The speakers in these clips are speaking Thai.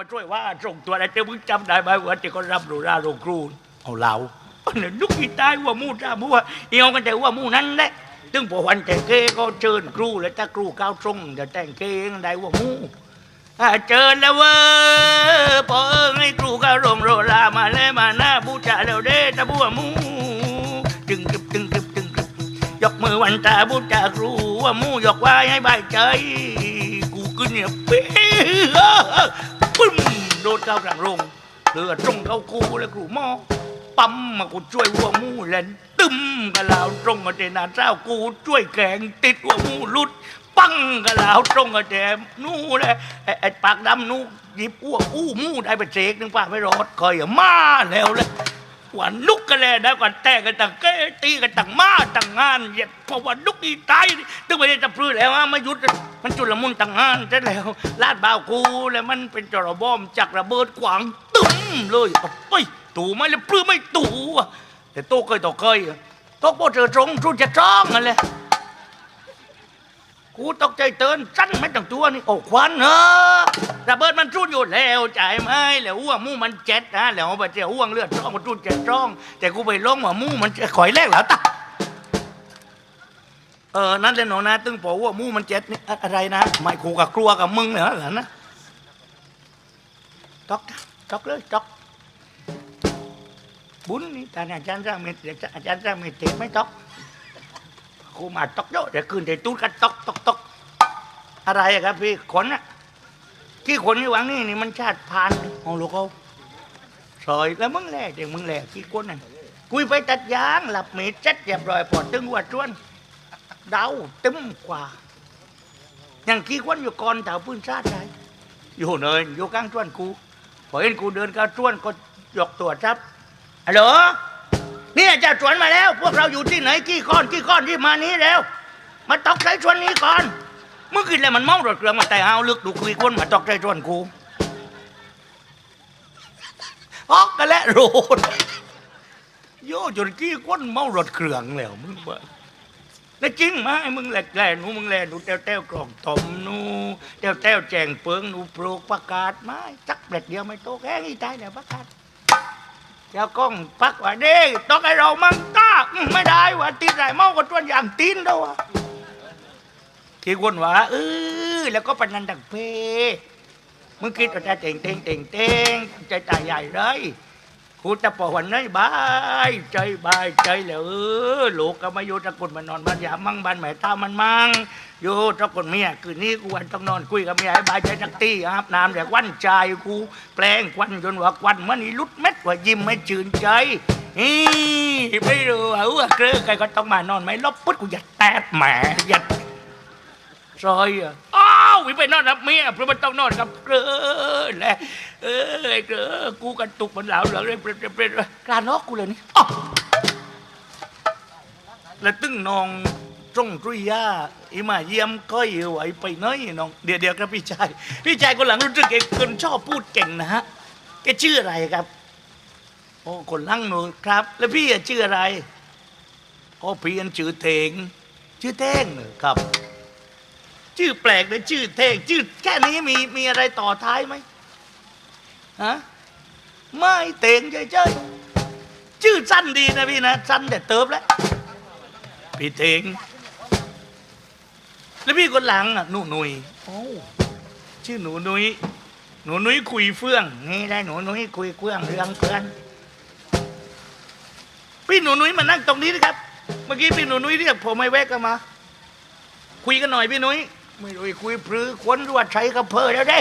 มาช่วยว่าส่งตัวอะไรเจ้ามึงจำได้ไหมว่าที่เขารับรูราโรงครูเอาเหลาเอาเนี่ยนุกอีตายว่ามู่จ้ามู่ว่าเอียวกันแต่ว่ามู่นั้นแหละตึงพอวันแต่งเกก็เชิญครูแล้วถ้าครูก้าวตรงจะแต่งเกเองได้ว่ามู่อ่าเชิญแล้วเว้ยพอเอิงให้ครูก้าวลงโรรามาแล้วมาหน้าบูชาแล้วเด้ตะบัวมู่จึงกึบจึงกึบจึงกึบยกมือวันตาบูชาครูว่ามู่ยกไหว้ให้บายใจกูขึ้นเนี่ยปี๊ปึ้ม โดนเข้ากลางโรงเลือตรงเข้าคูและครูหมอปั๊มมากูช่วยวัวมูเล่นตึมกะลาวตรงกับเจนาเจ้ากูช่วยแข่งติดวัวมูลุดปังกะลาวตรงกับเจนู่เลยไอ้ปากดำนู่หยิบอ้วกอู้มูได้ไปเจกหนึ่งปากไม่รอดคอยอย่ามาแล้วเลย ว่านุกกันเลยนะก่อนแต่กันต่างเก้ตีกันต่างมาต่างงานอย่าเพราะว่านุกอีตายตึงไปได้จะพื้แล้วมาหยุดมันจุลมุนต่างงานใช่แล้วลาดบ่าวกูแล้วมันเป็นจระบอมจากระเบิดขวางตึ้มเลยโอ้ยตู่ไม่แล้วพลื้ไม่ตู่แต่โตเคยต่อเคยตกโตโปเจอตรงชุนจะจ้องกันเลย กูตกใจเตือนสั้นไม่ตั้งตัวนี่โอ้ควันเนอะระเบิดมันจุนอยู่แล้วจ่ายไหมแล้วอ้วงมู่มันเจ็ดนะแล้วไปเจ้าอ้วงเลือดจ้องมันจุนเจ็ดจ้อง แต่กูไปลงว่ามู่มันข่อยแรกแล้วตะเออนั่นเลยหนอนะ ตึงบอว่ามู่มันเจ็ดนี่อะอะไรนะไม่ขู่กับกลัวกับมึงเนี่ยเหรอนะตอกตอกเลยตอกบุญนี่แต่อาจารย์สร้างเมตตาอาจารย์สร้างเมตตาไม่ตอก กูมาตอกเยอะเดี๋ยวคืนเดี๋ยวตู้กันตอกตอกตอกอะไรอะครับพี่ขนอะที่ขนนี่หวังนี่นี่มันชาติพานของลูกเขาซอยแล้วมึงแหล่เด็กมึงแหล่กี่คนน่ะกุยไปตัดยางหลับมีดเจ็ดเรียบร้อยพอตึงหัว่าจวนเดาตึ้มกว่าอย่างกี่คนอยู่ก่อนเต่าพื้นชาติไดอยู่เนินอยู่กลางจวนกูพอเห็นกูเดินก้าวจวนก็ยกตัวจับฮัลโหล เนี่ยเจ้าจวนมาแล้ว พวกเราอยู่ที่ไหนกี่ก้อนกี่ก้อนที่มานี้แล้ว มาตอกใจชวนนี้ก่อนเมื่อคืนแล้วมันเมารถเครื่อมาแต่เอาลึกดูคุยคนมาตอกใจชวนกูออกกันและโรดโย่จนกี้ก้นเมารถเครื่องแล้วมึงว่าแล้วจริงไหมมึงแหลกแหลนูมึงแหลนูแต้วแต้วกล่องตมนูแต้วแต้วแจงเปิงนูโปรกประกาศไม้จักเด็ดเดียวไม่โตแค่นี้ตายแล้วประกาศ เจ้ากล้องปักว่าเด้ต้องไอเรามั่งตาไม่ได้ว่าตีนไรเมาก็ต้วนอย่างตีนด้วยวะที่นว่าเออแล้วก็ปนันดังเพมึงคิดว่าจะเต่งเต่งเต่งเต่งใจตายใหญ่เลย กูจะปอวันนี้บายใจบายใจแล้วเออลูกก็มาอยู่ตะกุนมานอนบ้านยามมั่งบ้านแม่ตามันมั่งอยู่ตะกุนเมียคืนนี้กูวันต้องนอนคุยกับเมียให้บายใจจักตี้อาบน้ำเดี๋ยววันใจกูแปลงควันจนว่าควันมันนี่ลุดเม็ดว่ายิ้มไม่ชื่นใจอีไม่รู้เออเกลือใครก็ต้องมานอนไหมลบปุ๊ดกูอย่าแตดแหมอย่าซอยอะอ้า วิไปนอนกับเมียเพราะมันต้องนอนกับเกลือแหละเออไอ้เกลือกูกันตุกมันเหลาเหลืองเลยเปรตเปรตเปรตกลานอกกูเลยนี่อ้าวแล้วตึ้งนองตรงตุยยาอีมาเยี่ยมก็อยู่ไอ้ไปน้อยน้อง เดี๋ยวเดี๋ยวครับพี่ชาย พี่ชายคนหลังรู้สึกเองคนชอบพูดเก่งนะฮะแกชื่ออะไรครับโอ้คนลังหนูครับ แล้วพี่อชื่ออะไรอ๋อพี่อันชื่อเทงชื่อเทงครับ ชื่อแปลกเลยชื่อเท่งชื่อแค่นี้มีมีอะไรต่อท้ายไหมฮะไม่เต่งเฉยๆชื่อสั้นดีนะพี่นะสั้นแต่เติบแล้วพี่เท่งแล้วพี่คนหลังอะหนูหนุยโอ้ชื่อหนูหนุยหนูหนุยคุยเฟื่องนี่ได้หนูหนุยคุยเฟื่องเรื่องเพื่อนพี่หนูหนุยมานั่งตรงนี้นะครับ เมื่อกี้พี่หนูหนุยเรียกผมไม่แวะกันมา คุยกันหน่อยพี่นุ้ย ไม่รู้คุยพรือคนรวดใช้กระเพอแล้วเด้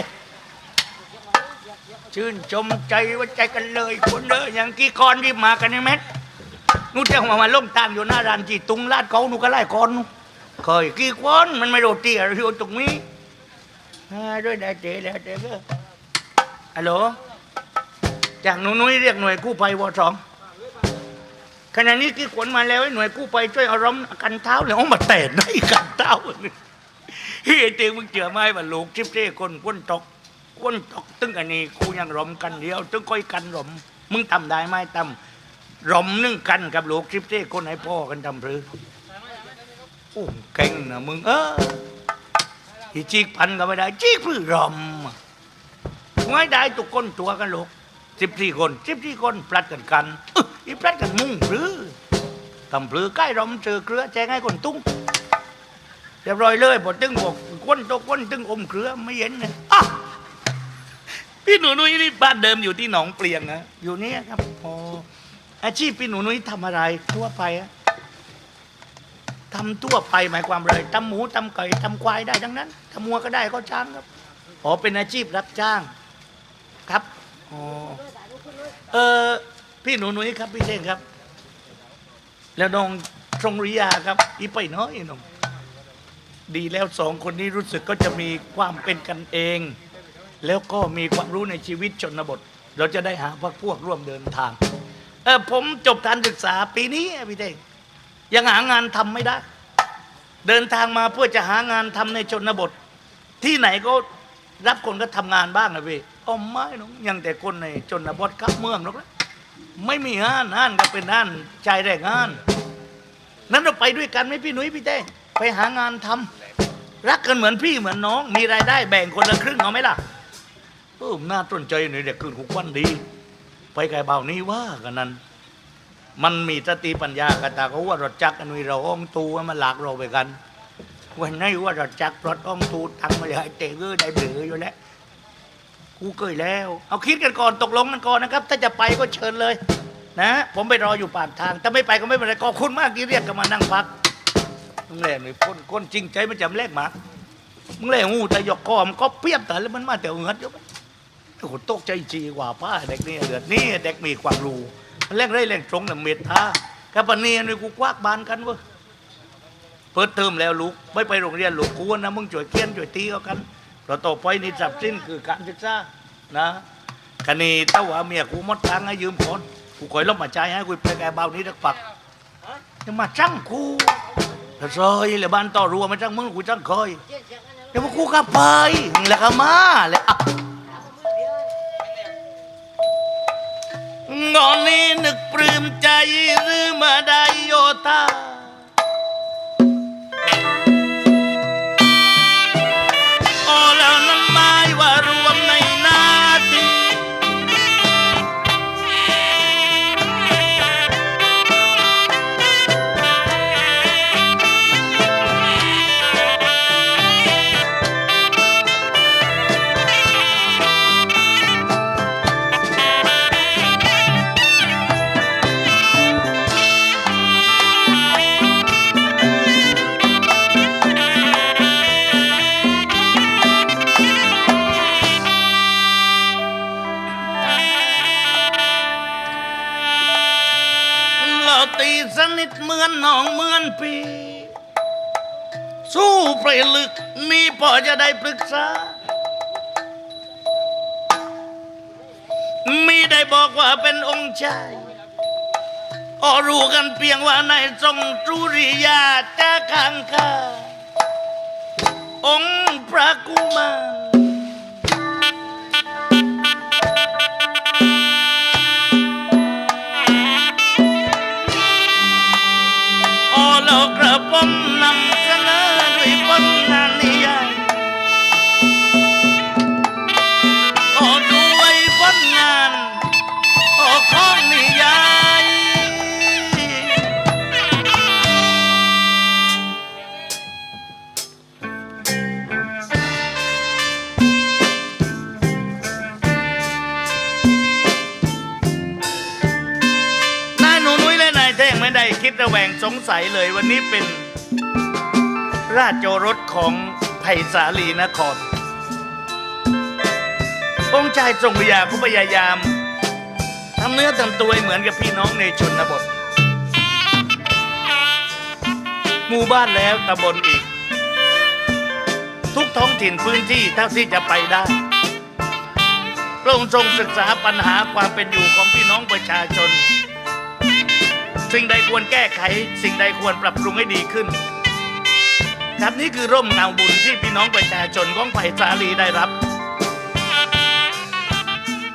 ชื่นชมใจว่าใจกันเลยคนเด้ออย่างกี่กรที่มากันนี่แม็ดนู่นเจ้ามามาล่มตามอยู่หน้าร้านจีตุงลาดเขาหนูก็ไล่กอนเคยกี่คนมันไม่โรตีอะไรอยู่ตรงนี้ด้วยได้เจแล้วเจก็ฮัลโหลจากหนูนุ้ยเรียกหน่วยกู้ภัยวอสองขณะนี้กี่ขนมาแล้วหน่วยกู้ภัยช่วยเอาร่มกันเท้าเลยเอามาแตะได้กันเท้าเนี่ย เฮ้ยเตียงมึงเจอไหมว่าลูกชิบเจ้คนก้นตกก้นตกตึงอันนี้กูยังร่มกันเดียวตึงก้อยกันร่มมึงทำได้ไหมทำร่มนึ่งกันกับลูกชิบเจ้คนให้พ่อกันทำหรือโอ้เก่งนะมึงเออที่จีกพันก็ไม่ได้จีกพื่อร่มไว้ได้ทุกคนตัวกันลูกสิบสี่คนสิบสี่คนปลัดกันกันอีปลัดกันมุ่งหรือทำปลือใกล้รอมเจอเกลือแจ้งให้คนตุ้ง เรียบร้อยเลยพอตึงบอกคนตกคนตึงอมเกลือไม่เห็นเลยอะพี่หนูนุ้ยนี่บ้านเดิมอยู่ที่หนองเปลียงนะอยู่เนี่ยครับพออาชีพพี่หนูนุ้ยทำอะไรทั่วไปอะทำทั่วไปหมายความอะไรทำหมูทำไก่ทำควายได้ทั้งนั้นทำวัวก็ได้ก็ช้างครับอ๋อเป็นอาชีพรับจ้าง ครับอ๋อเออพี่หนูนุ่ยครับพี่เท่งครับ แล้วน้องทรงริยาครับ อีไปน้อยน้อง ดีแล้วสองคนนี้รู้สึกก็จะมีความเป็นกันเอง แล้วก็มีความรู้ในชีวิตชนบท เราจะได้หาพวกพวกร่วมเดินทางเออผมจบการศึกษาปีนี้พี่เท่งยังหางานทำไม่ได้ เดินทางมาเพื่อจะหางานทำในชนบท ที่ไหนก็รับคนก็ทำงานบ้างนะพี่อ๋อไม่น้องยังแต่คนในชนบทครับเมืองหรอกนะไม่มีงานงานก็เป็นงานใจแรงงาน นั้นเราไปด้วยกันไหมพี่หนุ่ยพี่เต้ไปหางานทำ รักกันเหมือนพี่เหมือนน้อง มีรายได้แบ่งคนละครึ่งเอาไหมล่ะเออน่าต้นใจหน่อยเด็กคืนหุกวันดี ไปไกลเบานี้ว่ากันนั้น มันมีสติปัญญากตาเขาว่ารถจักรอันนี้เราอ้องตูมันหลากเราไปกัน วันนี้ว่ารถจักรรถอ้องตูตังมาเลยเตะเออได้เบืออยู่แล้วกูเคยแล้ว เอาคิดกันก่อนตกลงกันก่อนนะครับ ถ้าจะไปก็เชิญเลย นะ ผมไปรออยู่ปากทาง ถ้าไม่ไปก็ไม่เป็นไรขอบคุณมากที่เรียกกันมานั่งพัก มึงแหล่หน่อยคนคนจริงใจมันจำแลกหมามึงแหล่งูแต่หยอกคอมนก็เปรียบแต่แล้วมันมาแต่เงินเยอะโอ้โหตกใจจีกว่าป้าเด็กนี่เดือดนี่เด็กมีความรู้มันแรงได้แรงตรงน่ะเมตตากับปนีนี่กูควักบานกันเว้ยเปิดเทอมแล้วลูกไม่ไปโรงเรียนลูกกูนะมึงช่วยเขียนช่วยตีเอากันเราต่อไปนี่ทรัพย์สินคือการศึกษานะคันนี้ถ้าว่าเมียกูมดตังให้ยืมก่อนกูคอยลบมาใจให้กูไปแกเบานี้ทักปักจะมาจังกู แต่ซอยเลยบ้านต่อรัวไม่จังมึงกูจังเคยเดี๋ยวกูก็ไปแล้วก็มาแล้วอะงอนนี้นึกปลื้มใจหรือมาได้โยธา ราตีสนิทเหมือนน้องเหมือนพี่สู้ไปลึกมีพอจะได้ปรึกษา มีได้บอกว่าเป็นองค์ชายอรู้กันเพียงว่าในทรงจุริยาจะขังคาองค์พระกุมาร โงสงสัยเลยวันนี้เป็นราชโอรสของไผ่สาลีนครองค์ชายทรงพยาผู้พยายามทำเนื้อทำตัวเหมือนกับพี่น้องในชนบทหมู่บ้านแล้วตำบลอีก ทุกท้องถิ่นพื้นที่เท่าที่จะไปได้พระองค์ทรงศึกษาปัญหาความเป็นอยู่ของพี่น้องประชาชน สิ่งใดควรแก้ไข สิ่งใดควรปรับปรุงให้ดีขึ้น ครับนี่คือร่มเงาบุญที่พี่น้องประชาชนของไผ่สาลีได้รับ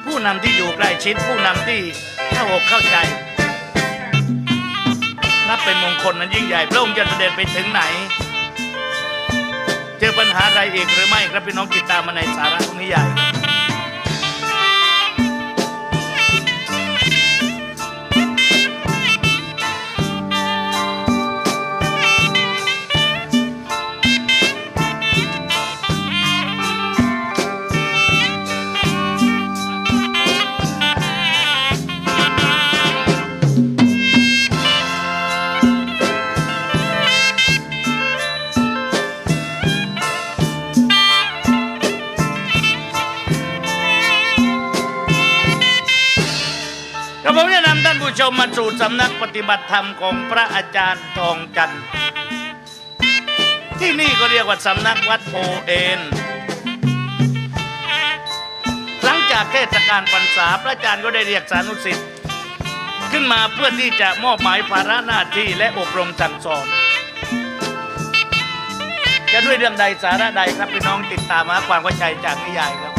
ผู้นำที่อยู่ใกล้ชิดผู้นำที่เข้าอกเข้าใจนับเป็นมงคลนั้นยิ่งใหญ่พระองค์จะเสด็จไปถึงไหน เจอปัญหาอะไรอีกหรือไม่ครับพี่น้องติดตามมาในสาระนิยาย ผมจะนำท่านผู้ชมมาสู่สำนักปฏิบัติธรรมของพระอาจารย์ทองจันทร์ที่นี่ก็เรียกว่าสำนักวัดโพเอนหลังจากเทศกาลพรรษาพระอาจารย์ก็ได้เรียกสานุสิทธิ์ขึ้นมาเพื่อที่จะมอบหมายภาระหน้าที่และอบรมสั่งสอนจะด้วยเรื่องใดสาระใดครับพี่น้องติดตามหาความเข้าใจจากนิยายครับ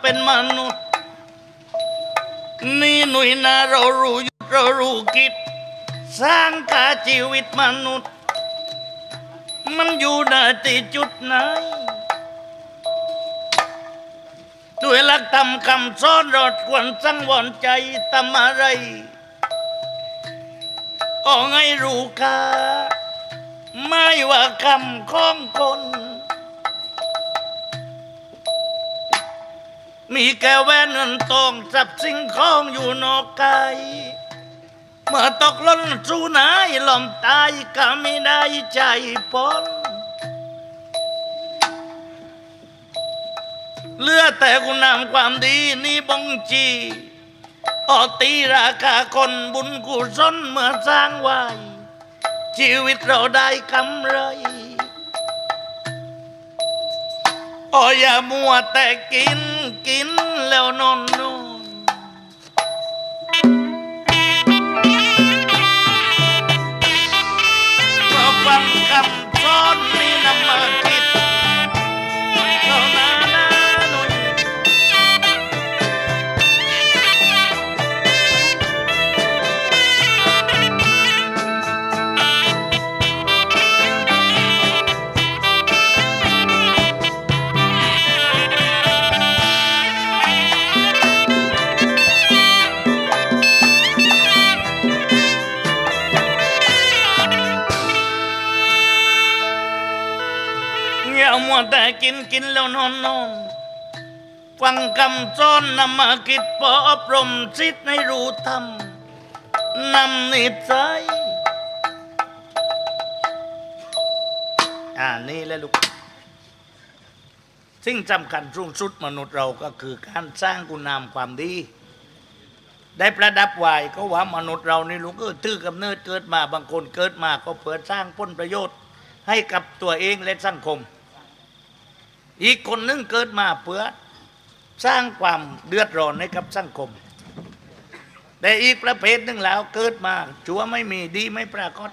เป็นมนุษย์ นี่หนุ่ยนาเรารู้ยุทธเรารู้กิจสร้างกาชีวิตมนุษย์ มันอยู่ในที่จุดไหนด้วยหลักธรรมคำสอนรอดควรสังวรใจทำอะไรก็ให้รู้ค่าไม่ว่าคำของคน มีแก้วแหวนเงินทองทรัพย์สิ่งของอยู่นอกกายเมื่อตกหล่นสู่ไหนลมตายก็ไม่ได้ใจปนเลือแต่คุณงามความดีนี่บงจีออตีราคาคนบุญกุศลเมื่อสร้างไว้ ชีวิตเราได้กำไรโอ้อย่ามัวแต่กิน กินแล้วนอนนอนฟังคำสอนนี่นำมาคิดเอา แล้วนอนนอนฟังคำสอนนำมาคิดปอบรมสิทธิ์ให้รู้ธรรมนำนิสัยอ่านี่แหละลูกสิ่งสำคัญสูงสุดมนุษย์เราก็คือการสร้างคุณงามความดี ได้ประดับไว้ก็ว่ามนุษย์เรานี่ลูกก็ถือกำเนิดเกิดมาบางคนเกิดมาก็เพื่อสร้างผลประโยชน์ ให้กับตัวเองและสังคม อีกคนนึงเกิดมาเพื่อสร้างความเดือดร้อนให้กับสังคม แต่อีกประเภทหนึ่งแล้วเกิดมาชัวไม่มีดีไม่ปรากฏ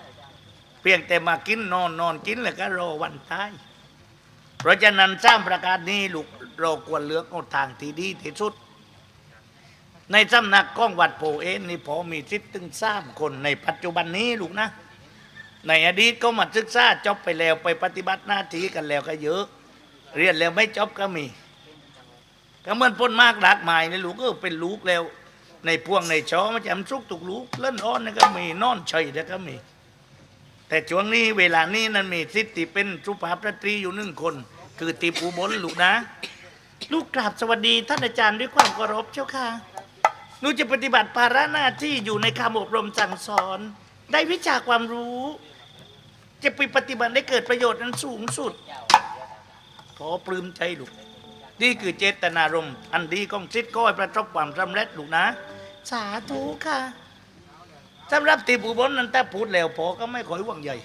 เพียงแต่มากินนอนนอนกินแล้วก็รอวันตาย เพราะฉะนั้นสร้างประการนี้ลูกเราควรเลือกเอาทางที่ดีที่สุด ในสำนักก้องวัดโพเอ็นนี่พอมีทิศถึงสามคนในปัจจุบันนี้ลูกนะ ในอดีตก็มาศึกษาจบไปแล้วไปปฏิบัติหน้าที่กันแล้วก็เยอะ เรียนแล้วไม่จบก็มีก็เหมือนพ้นมากหลากหมายในลูกก็เป็นลูกแล้ว ในพวงในช้อมันจะมนสุกตุกลูกเล่นอ้อนนี่ก็มีนอนเฉยแล้วก็มี แต่ช่วงนี้เวลานี้นั้นมีสิทธิเป็นสุภาพสตรีอยู่หนึ่งคน คือติปูบนลูกนะ ลูกกราบสวัสดีท่านอาจารย์ด้วยความเคารพเจ้าค่ะหนูจะปฏิบัติภาระหน้าที่อยู่ในคำอบรมสั่งสอน ได้วิชาความรู้ จะไปปฏิบัติได้เกิดประโยชน์นั้นสูงสุด ขอปลื้มใจลูก นี่คือเจตนารมณ์อันดีของชิดก็ให้ประสบความสำเร็จลูกนะ สาธุค่ะสำหรับที่ผู้บนนั้นถ้าพูดแล้วพอก็ไม่ค่อยหว่างใหญ่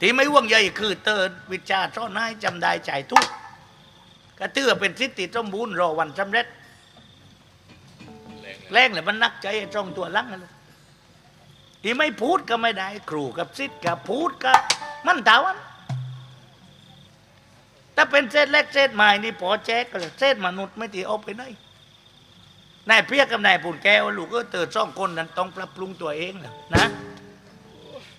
ที่ไม่หว่างใหญ่คือเติร์วิชาซ่อนให้จำได้ใจายทุกก็เตื้อเป็นสิทธิสมบูรณ์รอวันสำเร็จแรงเลยมันนักใจไอ้จ้องตัวลังนั่นแหละที่ไม่พูดก็ไม่ได้ ครูกับสิทธิ์กับพูดก็มันเท่าวัน ถ้าเป็นเศษเล็กเศษใหม่นี่พอแจ๊กก็เลยเศษมนุษย์ไม่ตีเอาไปไหนนายเพียกกับนายปุ่นแก้วลูกก็เติร์ซ่องคนนั้นต้องปรับปรุงตัวเองนะนะ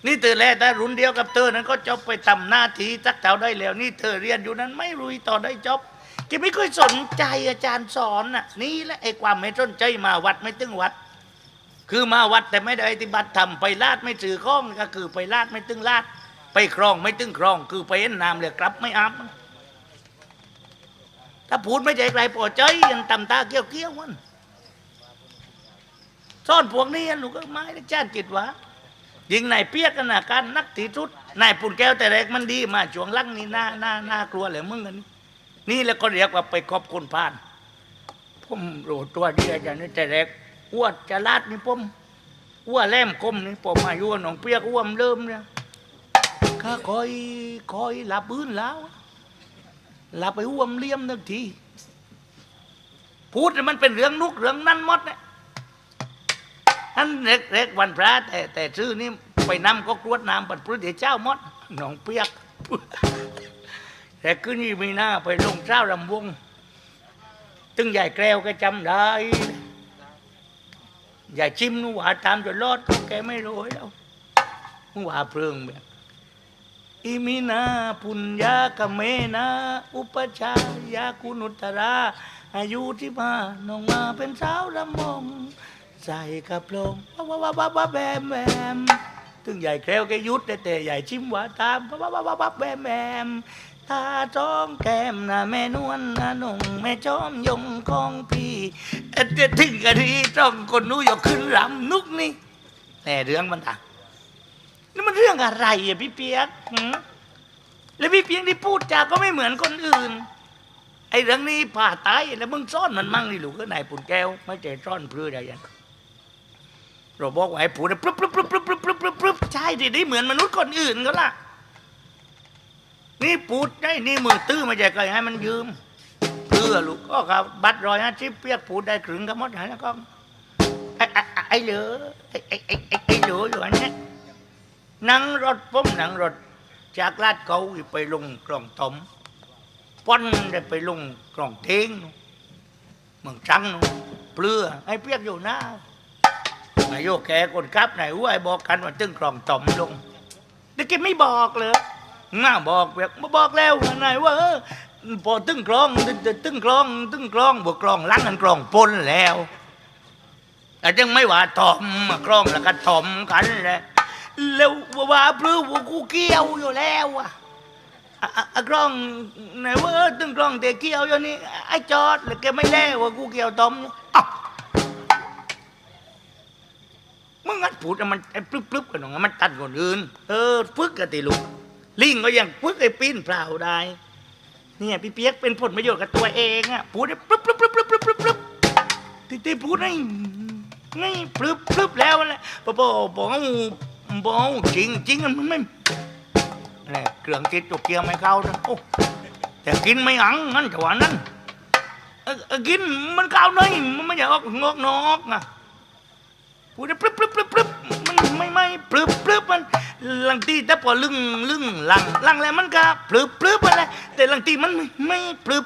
นี่เธอแล้วถ้ารุ่นเดียวกับเธอนั้นก็จบไปทำหน้าที่สักเท่าได้แล้ว นี่เธอเรียนอยู่นั้นไม่รุยต่อได้จบแกไม่ค่อยสนใจอาจารย์สอนน่ะนี่แหละไอ้ความไม่สนใจมาวัดไม่ตึงวัด คือมาวัดแต่ไม่ได้ปฏิบัติธรรมไปลาดไม่ถือข้องก็คือไปลาดไม่ตึงลาด ไปครองไม่ตึงครอง คือไปเห็นน้ำเลยกลับไม่อาบ ถ้าพูดไม่ใจใครปอใจยังตำตาเกี้ยวเกี้ยวมันซ่อนพวกนี้ลูกก็ไม้ได้จ้านจิตวะยิงนายเปียกกันนะการนักที่สุดนายปุ่นแก้วแต่แรกมันดีมาช่วงลังนี่น่าน่าน่ากลัวเลยมึงกันนี่นี่แล้วก็เรียกว่าไปขอบคุณพานผมรู้ตัวดีอาจารนี่แต่แรกอ้วนจะลาดนี่ผมอ้วนแหลมคมนี่ผมอายุหนองเปียกอ้วนเริ่มเนี่ยข้าคอยคอยหลับพื้นแล้ว หลับไปอ้วมเลี่ยมนึกที พูดมันเป็นเรื่องนุกเรื่องนั้นมดเนี่ยท่านเล็กเล็กวันพระแต่แต่ชื่อนี่ไปนำก็กรวดน้ำปัดพระเดียวเจ้ามดหนองเปียก แต่คืนนี้มีหน้าไปลงเจ้ารำวง ตึงใหญ่แกล้วแกจำได้ใหญ่ชิมนู่นว่าตามจนรอดก็แกไม่รู้แล้วว่าเพลิงแบบ อิมินาปุญญากเมนาอุปชายากุนุตราอายุที่มาน้องมาเป็นสาวรำมงใส่กระโปรงว้าว้าว้าว้าแบมแบมถึงใหญ่แคล้วแกยุดแต่แต่ใหญ่ชิมหวานตามว้าว้าว้าวแบมแบมตาจ้องแก้มนะแม่นวลนะนงแม่จอมยงของพี่เอ็ดถึงกะทีจ้องคนนู้นอยากขึ้นรำนุกนี่แต่เรื่องมันต่าง รื่องอะไรอะพี่เปียกหืมแล้วพี่เปียกที่พูดจาก็ไม่เหมือนคนอื่น ไอ้เรื่องนี้ผ่าตายแล้วมึงซ่อนมันมั่งนี่หลูกก็นายปุ่นแก้วไม่ใจซ่อนเพื่ออะไรอย่างเราบอกว่าไอ้ปู่เนี่ยปรึ๊บปรึ๊บปรึ๊บปรึ๊บปรึ๊บปรึ๊บปรึ๊บปรึ๊บใช่ดิได้เหมือนมนุษย์คนอื่นก็ล่ะ นี่ปูดได้นี่มือตื้อมาใจเคยให้มันยืมเพื่อลูกก็ครับบัตรรอยห้าสิบเปียกปูดได้ครึ่งก็หมดหายแล้วก็ไอ้ไอ้ไอ้เหลือไอ้ไอ้ไอ้ไอ้ไอ้เหลืออยู่อันเนี้ย นั่งรถผมนั่งรถ จากลาดเกาไปลงกล่องตมป้อนได้ไปลงกล่องเทงเมืองจังเปลือไอ้เปียกอยู่หน้านายโยกแกคนครับไหนว่าไอ้บอกกันว่าตึงกล่องตมลงแต่แกไม่บอกเลยง่าบอกเปียกมาบอกแล้วนายว่าพอตึงกลองตึงตึงกลอง ตึงกลองบวกกลองล้างกันกลองปนแล้วแต่จึงไม่ว่าทอมกล้องแล้วก็ทอมกันแหละ แล้วว่าพลื้ว่ากูเกี่ยวอยู่แล้วอะกล้องไหนว่าเออตึงกล้องแต่เกี่ยวอยู่นี่ไอ้จอดแล้วแกไม่แล่ว่ากูเกี่ยวทอมมึงงัดพูดอะมันไอ้ปลึบๆกันหนองมันตัดคนอื่น เออฝึกกันติลูกลิงก็ยังฝึกไอ้ปีนเปล่าได้เนี่ยพี่เปียกเป็นผลประโยชน์กับตัวเองอะพูดได้ปลึบปลึบปลึบปลึบปลึบปลึบปลึบที่ที่พูดให้ไงพลึบพลึบแล้วแหละพอบอกบอ กบอกจริงจริงมันไม่แหละเครื่องติดตัวเกียร์ไม่เข้านะโอ้แต่กินไม่อังงั้นแต่ว่านั้นกินมันเข้าหน่อยมันไม่อยากออกงอกนอกนะพูดได้พลึบพลึบพลึบพลึบมันไม่ไม่พลึบพลึบมันลังตีแต่พอลึงลึงลังลังแล้วมันก็พลึบพลึบอะไรแต่ลังตีมันไม่ไม่พลึบ